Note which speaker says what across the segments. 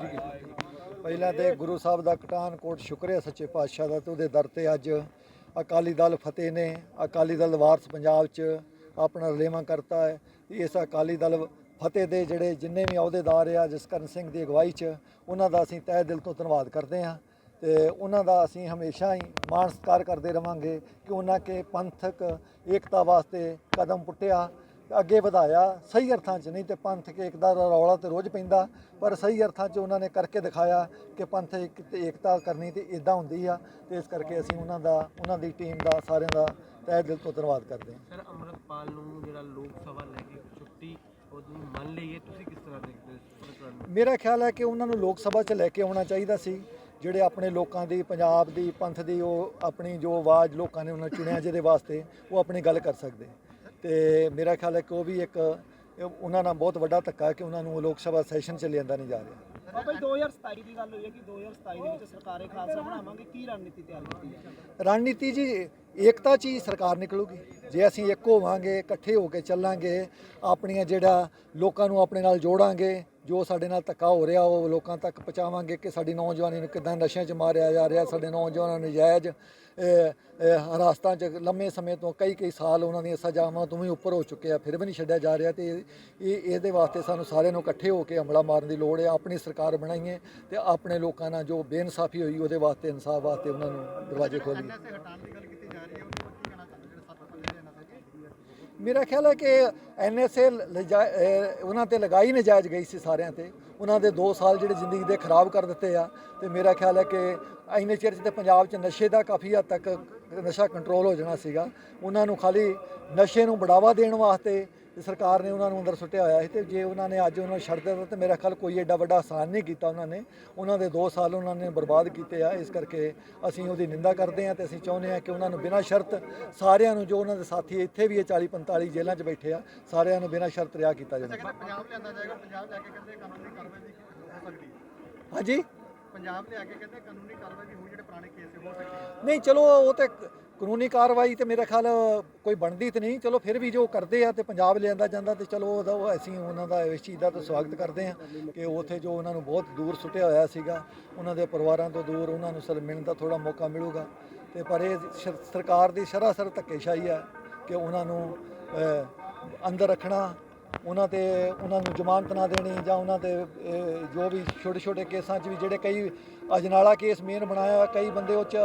Speaker 1: ਪਹਿਲਾਂ ਤੇ ਗੁਰੂ ਸਾਹਿਬ ਦਾ ਕਟਾਨਕੋਟ ਸ਼ੁਕਰ ਹੈ ਸੱਚੇ ਪਾਤਸ਼ਾਹ ਦਾ ਤੇ ਉਹਦੇ ਦਰ ਤੇ ਅੱਜ ਅਕਾਲੀ ਦਲ ਫਤਿਹ ਨੇ, ਅਕਾਲੀ ਦਲ ਵਾਰਸ ਪੰਜਾਬ 'ਚ ਆਪਣਾ ਰਲੇਵਾਂ ਕਰਤਾ ਹੈ। ਇਸ ਅਕਾਲੀ ਦਲ ਫਤਿਹ ਦੇ ਜਿਹੜੇ ਜਿੰਨੇ ਵੀ ਅਹੁਦੇਦਾਰ ਆ, ਜਸਕਰਨ ਸਿੰਘ ਦੀ ਅਗਵਾਈ 'ਚ, ਉਹਨਾਂ ਦਾ ਅਸੀਂ ਤਹਿ ਦਿਲ ਤੋਂ ਧੰਨਵਾਦ ਕਰਦੇ ਹਾਂ ਤੇ ਉਹਨਾਂ ਦਾ ਅਸੀਂ ਹਮੇਸ਼ਾ ਹੀ ਮਾਣ ਸਤਿਕਾਰ ਕਰਦੇ ਰਵਾਂਗੇ ਕਿ ਉਹਨਾਂ ਕੇ ਪੰਥਕ ਏਕਤਾ ਵਾਸਤੇ ਕਦਮ ਪੁੱਟਿਆ। ਅੱਗੇ ਵਧਾਇਆ ਸਹੀ ਅਰਥਾਂ 'ਚ ਨਹੀਂ ਤੇ ਪੰਥਕ ਏਕਤਾ ਦਾ ਰੌਲਾ ਤੇ ਰੋਜ਼ ਪੈਂਦਾ ਪਰ ਸਹੀ ਅਰਥਾਂ 'ਚ ਉਹਨਾਂ ਨੇ ਕਰਕੇ ਦਿਖਾਇਆ ਕਿ ਪੰਥ ਏਕਤਾ ਕਰਨੀ ਤੇ ਇਦਾਂ ਹੁੰਦੀ ਆ ਤੇ ਇਸ ਕਰਕੇ ਅਸੀਂ ਉਹਨਾਂ ਦਾ ਉਹਨਾਂ ਦੀ ਟੀਮ ਦਾ ਸਾਰਿਆਂ ਦਾ ਤਹਿ ਦਿਲ ਤੋਂ ਧੰਨਵਾਦ ਕਰਦੇ ਹਾਂ।
Speaker 2: ਸਰ ਅਮਰਪਾਲ ਨੂੰ ਜਿਹੜਾ ਲੋਕ ਸਭਾ ਲੈ ਕੇ ਛੁੱਟੀ ਉਹਨੂੰ ਮੰਨ ਲਈਏ ਤੁਸੀਂ ਕਿਸ ਤਰ੍ਹਾਂ ਦੇਖਦੇ ਹੋ?
Speaker 1: ਮੇਰਾ ਖਿਆਲ ਹੈ ਕਿ ਉਹਨਾਂ ਨੂੰ ਲੋਕ ਸਭਾ 'ਚ ਲੈ ਕੇ ਆਉਣਾ ਚਾਹੀਦਾ ਸੀ ਜਿਹੜੇ ਆਪਣੇ ਲੋਕਾਂ ਦੀ ਪੰਜਾਬ ਦੀ ਪੰਥ ਦੀ ਉਹ ਆਪਣੀ ਜੋ ਆਵਾਜ਼ ਲੋਕਾਂ ਨੇ ਉਹਨਾਂ ਚੁਣਿਆ ਜਿਹਦੇ ਵਾਸਤੇ ਉਹ ਆਪਣੀ ਗੱਲ ਕਰ ਸਕਦੇ। ਤੇ ਮੇਰਾ ਖਿਆਲ ਹੈ ਕਿ ਉਹ ਵੀ ਇੱਕ ਉਹਨਾਂ ਨਾਲ ਬਹੁਤ ਵੱਡਾ ਧੱਕਾ ਹੈ ਕਿ ਉਹਨਾਂ ਨੂੰ ਲੋਕ ਸਭਾ ਸੈਸ਼ਨ 'ਚ ਲਿਆਂਦਾ ਨਹੀਂ ਜਾ ਰਿਹਾ।
Speaker 3: ਬਾਬਾ ਜੀ 2027 ਦੀ ਗੱਲ ਹੋਈ ਹੈ ਕਿ 2027 ਦੇ ਵਿੱਚ ਸਰਕਾਰੇ ਖਾਲਸਾ ਬਣਾਵਾਂਗੇ ਕੀ ਰਣਨੀਤੀ ਤਿਆਰ ਕੀਤੀ ਹੈ?
Speaker 1: ਰਣਨੀਤੀ ਜੀ ਏਕਤਾ 'ਚ ਹੀ ਸਰਕਾਰ ਨਿਕਲੂਗੀ। ਜੇ ਅਸੀਂ ਇੱਕ ਹੋਵਾਂਗੇ ਇਕੱਠੇ ਹੋ ਕੇ ਚੱਲਾਂਗੇ ਆਪਣੀਆਂ ਜਿਹੜਾ ਲੋਕਾਂ ਨੂੰ ਆਪਣੇ ਨਾਲ ਜੋੜਾਂਗੇ ਜੋ ਸਾਡੇ ਨਾਲ ਧੱਕਾ ਹੋ ਰਿਹਾ, ਉਹ ਲੋਕਾਂ ਤੱਕ ਪਹੁੰਚਾਵਾਂਗੇ ਕਿ ਸਾਡੀ ਨੌਜਵਾਨੀ ਨੂੰ ਕਿਦਾਂ ਨਸ਼ਿਆਂ 'ਚ ਮਾਰਿਆ ਜਾ ਰਿਹਾ, ਸਾਡੇ ਨੌਜਵਾਨਾਂ ਨੂੰ ਨਜਾਇਜ਼ ਹਰਾਸਤਾਂ 'ਚ ਲੰਮੇ ਸਮੇਂ ਤੋਂ ਕਈ ਕਈ ਸਾਲ ਉਹਨਾਂ ਦੀਆਂ ਸਜ਼ਾਵਾਂ ਤੋਂ ਵੀ ਉੱਪਰ ਹੋ ਚੁੱਕੇ ਆ ਫਿਰ ਵੀ ਨਹੀਂ ਛੱਡਿਆ ਜਾ ਰਿਹਾ ਤੇ ਇਹ ਇਹਦੇ ਵਾਸਤੇ ਸਾਨੂੰ ਸਾਰਿਆਂ ਨੂੰ ਇਕੱਠੇ ਹੋ ਕੇ ਹਮਲਾ ਮਾਰਨ ਦੀ ਲੋੜ ਹੈ, ਆਪਣੀ ਸਰਕਾਰ ਬਣਾਈਏ ਤੇ ਆਪਣੇ ਲੋਕਾਂ ਨਾਲ ਜੋ ਬੇਇਨਸਾਫੀ ਹੋਈ, ਉਹਦੇ ਵਾਸਤੇ ਇਨਸਾਫ ਵਾਸਤੇ ਉਹਨਾਂ ਨੂੰ ਦਰਵਾਜ਼ੇ ਖੋਲੀਏ ਮੇਰਾ ਖਿਆਲ ਹੈ ਕਿ ਐਨਐਸਏ ਉਹਨਾਂ ਤੇ ਲਗਾਈ ਨਜਾਇਜ਼ ਗਈ ਸੀ ਸਾਰਿਆਂ ਤੇ। ਉਹਨਾਂ ਦੇ 2 ਸਾਲ ਜਿਹੜੇ ਜ਼ਿੰਦਗੀ ਦੇ ਖਰਾਬ ਕਰ ਦਿੱਤੇ ਆ। ਤੇ ਮੇਰਾ ਖਿਆਲ ਹੈ ਕਿ ਇੰਨੇ ਚਿਰ 'ਚ ਤੇ ਪੰਜਾਬ 'ਚ ਨਸ਼ੇ ਦਾ ਕਾਫੀ ਹੱਦ ਤੱਕ ਨਸ਼ਾ ਕੰਟਰੋਲ ਹੋ ਜਾਣਾ ਸੀਗਾ। ਉਹਨਾਂ ਨੂੰ ਖਾਲੀ ਨਸ਼ੇ ਨੂੰ ਬੜਾਵਾ ਦੇਣ ਵਾਸਤੇ ਤੇ ਸਰਕਾਰ ਨੇ ਉਹਨਾਂ ਨੂੰ ਅੰਦਰ ਸੁੱਟਿਆ ਹੋਇਆ ਸੀ ਤੇ ਜੇ ਉਹਨਾਂ ਨੇ ਅੱਜ ਉਹਨਾਂ ਨੂੰ ਛੱਡ ਦਿੱਤਾ ਤੇ ਮੇਰਾ ਖਿਆਲ ਕੋਈ ਐਡਾ ਵੱਡਾ ਆਸਾਨ ਨਹੀਂ ਕੀਤਾ ਉਹਨਾਂ ਨੇ। ਉਹਨਾਂ ਦੇ 2 ਸਾਲ ਉਹਨਾਂ ਨੇ ਬਰਬਾਦ ਕੀਤੇ ਆ। ਇਸ ਕਰਕੇ ਅਸੀਂ ਉਹਦੀ ਨਿੰਦਾ ਕਰਦੇ ਹਾਂ ਤੇ ਅਸੀਂ ਚਾਹੁੰਦੇ ਹਾਂ ਕਿ ਉਹਨਾਂ ਨੂੰ ਬਿਨਾਂ ਸ਼ਰਤ ਸਾਰਿਆਂ ਨੂੰ ਜੋ ਉਹਨਾਂ ਦੇ ਸਾਥੀ ਇੱਥੇ ਵੀ ਇਹ 40 45 ਜੇਲ੍ਹਾਂ 'ਚ ਬੈਠੇ ਆ ਸਾਰਿਆਂ ਨੂੰ ਬਿਨਾਂ ਸ਼ਰਤ ਰਿਹਾ ਕੀਤਾ ਜਾਵੇ।
Speaker 4: ਪੰਜਾਬ ਲਿਆਂਦਾ ਜਾਏਗਾ ਪੰਜਾਬ ਲੈ ਕੇ ਕਹਿੰਦੇ ਕਾਨੂੰਨੀ ਕਾਰਵਾਈ ਵੀ ਹੋ ਸਕਦੀ ਹੈ।
Speaker 1: ਹਾਂਜੀ?
Speaker 4: ਪੰਜਾਬ ਲਿਆ ਕੇ ਕਹਿੰਦੇ ਕਾਨੂੰਨੀ ਕਾਰਵਾਈ ਵੀ ਹੋ ਜਿਹੜੇ ਪੁਰਾਣੇ ਕੇਸ ਹੋ ਸਕਦੀ ਹੈ।
Speaker 1: ਨਹੀਂ ਚਲੋ ਉਹ ਤੇ ਕਾਨੂੰਨੀ ਕਾਰਵਾਈ ਤੇ ਮੇਰੇ ਖਿਆਲ ਕੋਈ ਬਣਦੀ ਤੇ ਨਹੀਂ। ਚਲੋ ਫਿਰ ਵੀ ਜੋ ਕਰਦੇ ਆ ਤੇ ਪੰਜਾਬ ਲਿਆਂਦਾ ਜਾਂਦਾ ਤੇ ਚਲੋ ਉਹਦਾ ਉਹ ਅਸੀਂ ਉਹਨਾਂ ਦਾ ਇਸ ਚੀਜ਼ ਦਾ ਤਾਂ ਸਵਾਗਤ ਕਰਦੇ ਆ ਕਿ ਉਥੇ ਜੋ ਉਹਨਾਂ ਨੂੰ ਬਹੁਤ ਦੂਰ ਸੁੱਟਿਆ ਹੋਇਆ ਸੀਗਾ, ਉਹਨਾਂ ਦੇ ਪਰਿਵਾਰਾਂ ਤੋਂ ਦੂਰ ਉਹਨਾਂ ਨੂੰ ਸਰ ਮਿਲਣ ਦਾ ਥੋੜਾ ਮੌਕਾ ਮਿਲੂਗਾ। ਤੇ ਪਰ ਇਹ ਸਰਕਾਰ ਦੀ ਸਰਾਸਰ ਧੱਕੇਸ਼ਾਹੀ ਆ ਕਿ ਉਹਨਾਂ ਨੂੰ ਅੰਦਰ ਰੱਖਣਾ ਉਹਨਾਂ ਤੇ ਉਹਨਾਂ ਨੂੰ ਜ਼ਮਾਨਤ ਨਾ ਦੇਣੀ ਜਾਂ ਉਹਨਾਂ ਤੇ ਜੋ ਵੀ ਛੋਟੇ ਛੋਟੇ ਕੇਸਾਂ 'ਚ ਵੀ ਜਿਹੜੇ ਕਈ ਅਜਨਾਲਾ ਕੇਸ ਮੇਨ ਬਣਾਇਆ ਹੋਇਆ, ਕਈ ਬੰਦੇ ਉਹ 'ਚ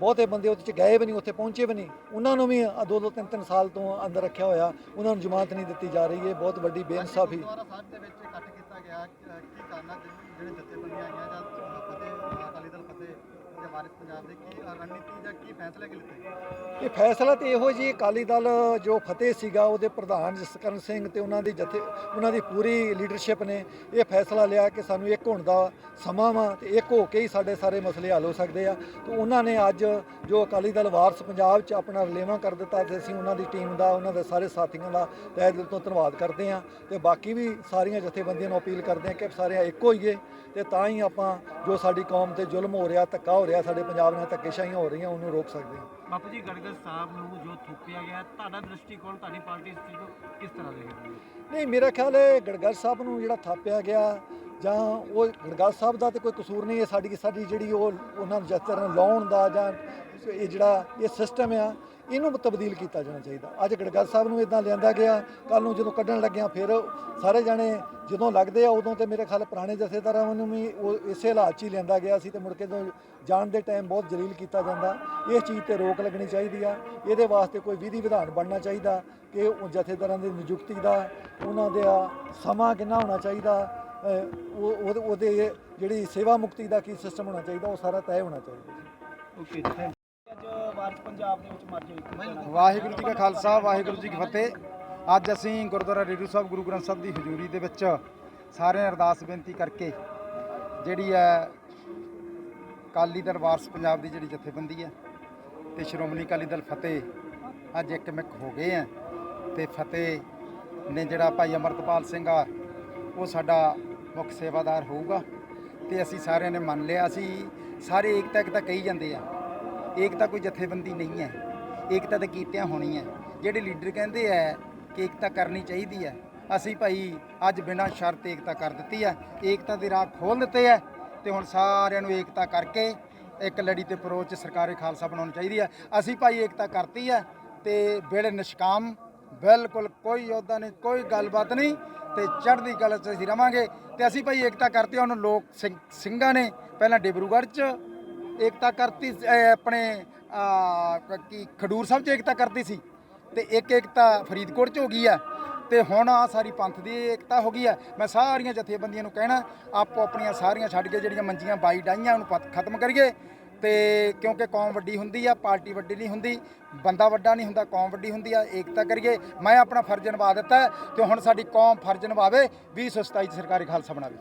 Speaker 1: ਬਹੁਤੇ ਬੰਦੇ ਉਹਦੇ 'ਚ ਗਏ ਵੀ ਨਹੀਂ ਉੱਥੇ ਪਹੁੰਚੇ ਵੀ ਨਹੀਂ। ਉਹਨਾਂ ਨੂੰ ਵੀ ਦੋ ਦੋ ਤਿੰਨ ਤਿੰਨ ਸਾਲ ਤੋਂ ਅੰਦਰ ਰੱਖਿਆ ਹੋਇਆ ਉਹਨਾਂ ਨੂੰ ਜ਼ਮਾਨਤ ਨਹੀਂ ਦਿੱਤੀ ਜਾ ਰਹੀ ਹੈ ਬਹੁਤ ਵੱਡੀ ਬੇਇਨਸਾਫੀ
Speaker 4: ਗੁਰਦੁਆਰਾ ਸਾਹਿਬ ਦੇ ਵਿੱਚ ਇਕੱਠ ਕੀਤਾ ਗਿਆ ਕੀ ਕਾਰਨ ਜਿਹੜੇ ਜਥੇਬੰਦੀਆਂ ਆਈਆਂ ਜਾਂ ਵਾਰਿਸ ਪੰਜਾਬ ਦੇ ਕੀ ਰਣਨੀਤੀ ਜਾਂ ਕੀ ਫੈਸਲੇ ਕਿ ਲਿੱਤੇ
Speaker 1: ਇਹ ਫੈਸਲਾ ਤੇ ਇਹੋ ਜੀ ਅਕਾਲੀ ਦਲ ਜੋ ਫਤਿਹ ਸੀਗਾ, ਉਹਦੇ ਪ੍ਰਧਾਨ ਜਸਕਰਨ ਸਿੰਘ ਤੇ ਉਹਨਾਂ ਦੀ ਜਥੇ, ਉਹਨਾਂ ਦੀ ਪੂਰੀ ਲੀਡਰਸ਼ਿਪ ਨੇ ਇਹ ਫੈਸਲਾ ਲਿਆ ਕਿ ਸਾਨੂੰ ਇੱਕ ਹੋਣ ਦਾ ਸਮਾਂ ਵਾ ਤੇ ਇੱਕ ਹੋ ਕੇ ਹੀ ਸਾਡੇ ਸਾਰੇ ਮਸਲੇ ਹੱਲ ਹੋ ਸਕਦੇ ਆ। ਤੇ ਉਹਨਾਂ ਨੇ ਅੱਜ ਜੋ ਅਕਾਲੀ ਦਲ ਵਾਰਸ ਪੰਜਾਬ 'ਚ ਆਪਣਾ ਰਲੇਵਾਂ ਕਰ ਦਿੱਤਾ ਤੇ ਅਸੀਂ ਉਹਨਾਂ ਦੀ ਟੀਮ ਦਾ, ਉਹਨਾਂ ਦੇ ਸਾਰੇ ਸਾਥੀਆਂ ਦਾ ਤਹਿ ਦਿਲ ਤੋਂ ਧੰਨਵਾਦ ਕਰਦੇ ਆ। ਤੇ ਬਾਕੀ ਵੀ ਸਾਰੀਆਂ ਜਥੇਬੰਦੀਆਂ ਨੂੰ ਅਪੀਲ ਕਰਦੇ ਆ ਕਿ ਸਾਰੇ ਇੱਕ ਹੋਈਏ ਤੇ ਤਾਂ ਹੀ ਆਪਾਂ ਜੋ ਸਾਡੀ ਕੌਮ ਤੇ ਜ਼ੁਲਮ ਹੋ ਰਿਹਾ, ਧੱਕਾ ਹੋ ਰਿਹਾ ਸਾਡੇ ਪੰਜਾਬ ਨਾਲ ਧੱਕੇਸ਼ਾਹੀਆਂ ਹੋ ਰਹੀਆਂ ਉਹਨੂੰ ਰੋਕ ਸਕਦੇ ਹਾਂ।
Speaker 2: ਬਾਪੂ ਜੀ ਗੜਗੜ ਸਾਹਿਬ ਨੂੰ ਜੋ ਥੁੱਕਿਆ ਗਿਆ ਤੁਹਾਡਾ ਦ੍ਰਿਸ਼ਟੀਕੋਣ ਤੁਹਾਡੀ ਪਾਰਟੀ ਇਸ ਚੀਜ਼ ਨੂੰ ਕਿਸ ਤਰ੍ਹਾਂ ਦੇਖਦੀ ਹੈ?
Speaker 1: ਨਹੀਂ ਮੇਰਾ ਖਿਆਲ ਹੈ ਗੜਗੜ ਸਾਹਿਬ ਨੂੰ ਜਿਹੜਾ ਥਾਪਿਆ ਗਿਆ ਜਾਂ ਉਹ ਗੜਗੜ ਸਾਹਿਬ ਦਾ ਤੇ ਕੋਈ ਕਸੂਰ ਨਹੀਂ ਹੈ, ਸਾਡੀ ਸਾਡੀ ਜਿਹੜੀ ਉਹ ਉਹਨਾਂ ਨੂੰ ਜਿਸ ਤਰ੍ਹਾਂ ਲਾਉਣ ਦਾ ਜਾਂ ਇਹ ਜਿਹੜਾ ਇਹ ਸਿਸਟਮ ਆ, ਇਹਨੂੰ ਤਬਦੀਲ ਕੀਤਾ ਜਾਣਾ ਚਾਹੀਦਾ। ਅੱਜ ਗੜਗੜ ਸਾਹਿਬ ਨੂੰ ਇਦਾਂ ਲਿਆਂਦਾ ਗਿਆ ਕੱਲ ਨੂੰ ਜਦੋਂ ਕੱਢਣ ਲੱਗਿਆ, ਫਿਰ ਸਾਰੇ ਜਾਣੇ ਜਦੋਂ ਲੱਗਦੇ ਆ, ਉਦੋਂ ਤੇ ਮੇਰੇ ਖਿਆਲ ਪੁਰਾਣੇ ਜਥੇਦਾਰਾਂ ਨੂੰ ਵੀ ਉਹ ਇਸੇ ਹਾਲਾਤ 'ਚ ਹੀ ਲਿਆਂਦਾ ਗਿਆ ਸੀ ਤੇ ਮੁੜ ਕੇ ਜਦੋਂ ਜਾਣ ਦੇ ਟਾਈਮ ਬਹੁਤ ਜਲੀਲ ਕੀਤਾ ਜਾਂਦਾ, ਇਸ ਚੀਜ਼ ਤੇ ਰੋਕ ਲੱਗਣੀ ਚਾਹੀਦੀ ਆ। ਇਹਦੇ ਵਾਸਤੇ ਕੋਈ ਵਿਧੀ ਵਿਧਾਨ ਬਣਨਾ ਚਾਹੀਦਾ ਕਿ ਉਹ ਜਥੇਦਾਰਾਂ ਦੀ ਨਿਯੁਕਤੀ ਦਾ, ਉਹਨਾਂ ਦਾ ਸਮਾਂ ਕਿੰਨਾ ਹੋਣਾ ਚਾਹੀਦਾ ਉਹ ਉਹਦੇ- ਉਹਦੇ ਜਿਹੜੀ ਸੇਵਾ ਮੁਕਤੀ ਦਾ ਕੀ ਸਿਸਟਮ ਹੋਣਾ ਚਾਹੀਦਾ ਉਹ ਸਾਰਾ ਤੈਅ ਹੋਣਾ ਚਾਹੀਦਾ
Speaker 2: ਓਕੇ ਥੈਂਕ?
Speaker 5: ਵਾਹਿਗੁਰੂ ਜੀ ਕਾ ਖਾਲਸਾ ਵਾਹਿਗੁਰੂ ਜੀ ਕੀ ਫਤਿਹ। ਅੱਜ ਅਸੀਂ ਗੁਰਦੁਆਰਾ ਰੇਡੂ ਸਾਹਿਬ ਗੁਰੂ ਗ੍ਰੰਥ ਸਾਹਿਬ ਦੀ ਹਜ਼ੂਰੀ ਦੇ ਵਿੱਚ ਸਾਰਿਆਂ ਨੇ ਅਰਦਾਸ ਬੇਨਤੀ ਕਰਕੇ ਜਿਹੜੀ ਹੈ ਅਕਾਲੀ ਦਲ ਵਾਰਸ ਪੰਜਾਬ ਦੀ ਜਿਹੜੀ ਜਥੇਬੰਦੀ ਹੈ ਤੇ ਸ਼੍ਰੋਮਣੀ ਅਕਾਲੀ ਦਲ ਫਤਿਹ ਅੱਜ ਇੱਕ ਮਿਕ ਹੋ ਗਏ ਆ ਤੇ ਫਤਿਹ ਨੇ ਜਿਹੜਾ ਭਾਈ ਅਮਰਤਪਾਲ ਸਿੰਘ ਆ ਉਹ ਸਾਡਾ ਮੁੱਖ ਸੇਵਾਦਾਰ ਹੋਊਗਾ ਤੇ ਅਸੀਂ ਸਾਰਿਆਂ ਨੇ ਮੰਨ ਲਿਆ ਅਸੀਂ ਸਾਰੇ ਏਕਤਾ ਏਕਤਾ ਕਹੀ ਜਾਂਦੇ ਆ। ਏਕਤਾ ਕੋਈ ਜਥੇਬੰਦੀ ਨਹੀਂ ਹੈ, ਏਕਤਾ ਤਾਂ ਕੀਤਿਆਂ ਹੋਣੀ ਹੈ। ਜਿਹੜੇ ਲੀਡਰ ਕਹਿੰਦੇ ਆ ਕਿ ਏਕਤਾ ਕਰਨੀ ਚਾਹੀਦੀ ਹੈ, ਅਸੀਂ ਭਾਈ ਅੱਜ ਬਿਨਾਂ ਸ਼ਰਤ ਏਕਤਾ ਕਰ ਦਿੱਤੀ ਹੈ, ਏਕਤਾ ਦੇ ਰਾਹ ਖੋਲ ਦਿੱਤੇ ਹੈ ਤੇ ਹੁਣ ਸਾਰਿਆਂ ਨੂੰ ਏਕਤਾ ਕਰਕੇ ਇੱਕ ਲੜੀ ਤੇ ਪਰੋਚ ਸਰਕਾਰੀ ਖਾਲਸਾ ਬਣਾਉਣੀ ਚਾਹੀਦੀ ਹੈ। ਅਸੀਂ ਭਾਈ ਏਕਤਾ ਕਰਤੀ ਹੈ ਤੇ ਵੇਲੇ ਨਿਸ਼ਕਾਮ ਬਿਲਕੁਲ ਕੋਈ ਯੋਧਾ ਨਹੀਂ, ਕੋਈ ਗੱਲਬਾਤ ਨਹੀਂ। ਤੇ ਚੜ੍ਹਦੀ ਕਲਾ 'ਚ ਅਸੀਂ ਰਵਾਂਗੇ। ਤੇ ਅਸੀਂ ਭਾਈ ਏਕਤਾ ਕਰਤੀ, ਉਹਨੂੰ ਲੋਕ ਸਿੰਘ- ਸਿੰਘਾਂ ਨੇ ਪਹਿਲਾਂ ਡਿਬਰੂਗੜ੍ਹ 'ਚ ਏਕਤਾ ਕਰਤੀ, ਅਹ ਆਪਣੇ ਆ ਕੀ ਖਡੂਰ ਸਾਹਿਬ 'ਚ ਏਕਤਾ ਕਰਤੀ ਸੀ। ਤੇ ਇੱਕ ਏਕਤਾ ਫਰੀਦਕੋਟ 'ਚ ਹੋ ਗਈ ਆ। ਤੇ ਹੁਣ ਆ ਸਾਰੀ ਪੰਥ ਦੀ ਏਕਤਾ ਹੋ ਗਈ ਆ। ਮੈਂ ਸਾਰੀਆਂ ਜਥੇਬੰਦੀਆਂ ਨੂੰ ਕਹਿਣਾ, ਆਪੋ ਆਪਣੀਆਂ ਸਾਰੀਆਂ ਛੱਡ ਕੇ ਜਿਹੜੀਆਂ ਮੰਜੀਆਂ ਬਾਈ ਡਾਈਆਂ, ਉਹਨੂੰ ਪਤ- ਖਤਮ ਕਰੀਏ। ਤੇ ਕਿਉਂਕਿ ਕੌਮ ਵੱਡੀ ਹੁੰਦੀ ਆ, ਪਾਰਟੀ ਵੱਡੀ ਨਹੀਂ ਹੁੰਦੀ, ਬੰਦਾ ਵੱਡਾ ਨਹੀਂ ਹੁੰਦਾ, ਕੌਮ ਵੱਡੀ ਹੁੰਦੀ ਆ, ਏਕਤਾ ਕਰੀਏ। ਮੈਂ ਆਪਣਾ ਫਰਜ਼ ਨਿਭਾ ਦਿੱਤਾ ਹੈ ਤੇ ਹੁਣ ਸਾਡੀ ਕੌਮ ਫਰਜ਼ ਨਿਭਾਵੇ 2027 ਚ ਸਰਕਾਰੀ ਖਾਲਸਾ ਬਣਾਵੇ।